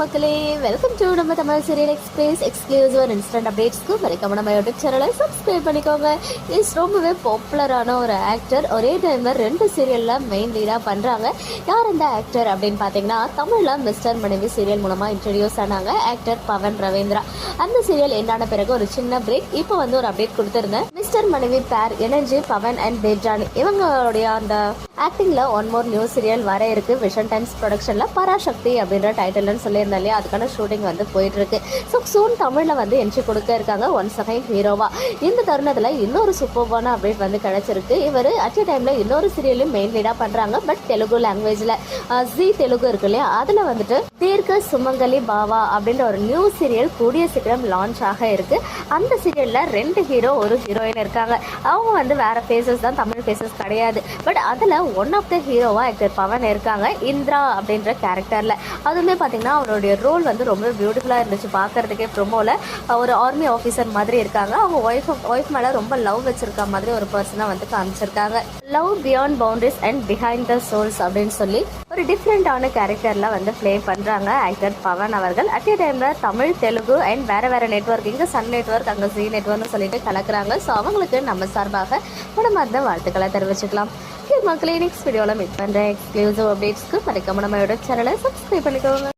மக்களே welcome to நம்ம Tamil serial express exclusive and instant அப்டேட்ஸ்க்கு மறக்காம நம்ம யூடியூப் சேனலை சப்ஸ்கிரைப் பண்ணிக்கோங்க. இஸ் ரொம்பவே பாப்புலரான ஒரு ஆக்டர் ஒரே டைம் ரெண்டு சீரியலில் மெயின் லீடாக பண்ணுறாங்க யார் அந்த ஆக்டர் அப்படின்னு பார்த்தீங்கன்னா தமிழில் மிஸ்டர் மனைவி சீரியல் மூலமாக இன்ட்ரடியூஸ் ஆனாங்க ஆக்டர் பவன் ரவீந்திரா. அந்த சீரியல் என்னான பிறகு ஒரு சின்ன பிரேக் இப்போ வந்து ஒரு அப்டேட் கொடுத்துருந்தேன். மிஸ்டர் மனைவி பேர் எனர்ஜி பவன் அண்ட் தேவ்ஜானி இவங்களுடைய அந்த ஆக்டிங்ல ஒன் மோர் நியூ சீரியல் வர இருக்கு. விஷன் டைம்ஸ் ப்ரொடக்ஷன்ல பராசக்தி அப்படின்ற டைட்டில்னு சொல்லியிருந்தேன் இல்லையா? அதுக்கான ஷூட்டிங் வந்து போயிட்டு இருக்கு ஸோ சூன் தமிழ்ல வந்து என்ட்ரி கொடுக்க இருக்காங்க ஒன்ஸ் அகைன் ஹீரோவா இந்த தருணத்துல இன்னொரு சூப்பர்பான அப்டேட் வந்து கிடைச்சிருக்கு. இவர் அட் டைம்ல இன்னொரு சீரியலும் மெயின் லீடா பண்றாங்க பட் தெலுங்கு லாங்குவேஜ்ல ஜி தெலுங்கு இருக்கு இல்லையா? அதுல வந்துட்டு தீர்க்க சுமங்கலி பாவா அப்படின்ற ஒரு நியூ சீரியல் கூடிய சீக்கிரம் லான்ச் ஆக இருக்கு. அந்த சீரியல்ல ரெண்டு ஹீரோ ஒரு ஹீரோயின் இருக்காங்க. அவங்க வந்து வேற ஃபேஸஸ் தான் தமிழ் ஃபேஸஸ் கிடையாது. பட் அதில் ஒன் ஆஃப் த ஹீரோவா ஆக்டர் பவன் இருக்காங்க இந்திரா அப்படின்ற கேரக்டரில் அதுவுமே பார்த்தீங்கன்னா அவருடைய ரோல் வந்து ரொம்ப பியூட்டிஃபுல்லாக இருந்துச்சு பார்க்கறதுக்கே ப்ரொமோல ஒரு ஆர்மி ஆஃபீஸர் மாதிரி இருக்காங்க. அவங்க ஒய்ஃப் ஒய்ஃப் மேலே ரொம்ப லவ் வச்சிருக்க மாதிரி ஒரு பர்சனாக வந்து காமிச்சிருக்காங்க. Love beyond boundaries and behind the souls அப்படின்னு சொல்லி ஒரு டிஃப்ரெண்டான கேரக்டர்ல வந்து ப்ளே பண்றாங்க ஆக்டர் பவன் அவர்கள். அட் ஏ டைம்ல தமிழ் தெலுங்கு அண்ட் வேற வேற நெட்வொர்க் இங்க சன் நெட்வொர்க் அங்கே ஜி நெட்வொர்க்னு சொல்லிட்டு கலக்குறாங்க. ஸோ அவங்களுக்கு நம்ம சார்பாக மனமார்ந்த வாழ்த்துக்களை தெரிவிச்சுக்கலாம். மக்களே நெக்ஸ்ட் வீடியோவில் மீட் பண்ணுறேன் எக்ஸ்க்ளூசிவ் அப்டேட்ஸ்க்கு மறக்காம நம்மளோட சேனலை சப்ஸ்கிரைப் பண்ணிக்கோங்க.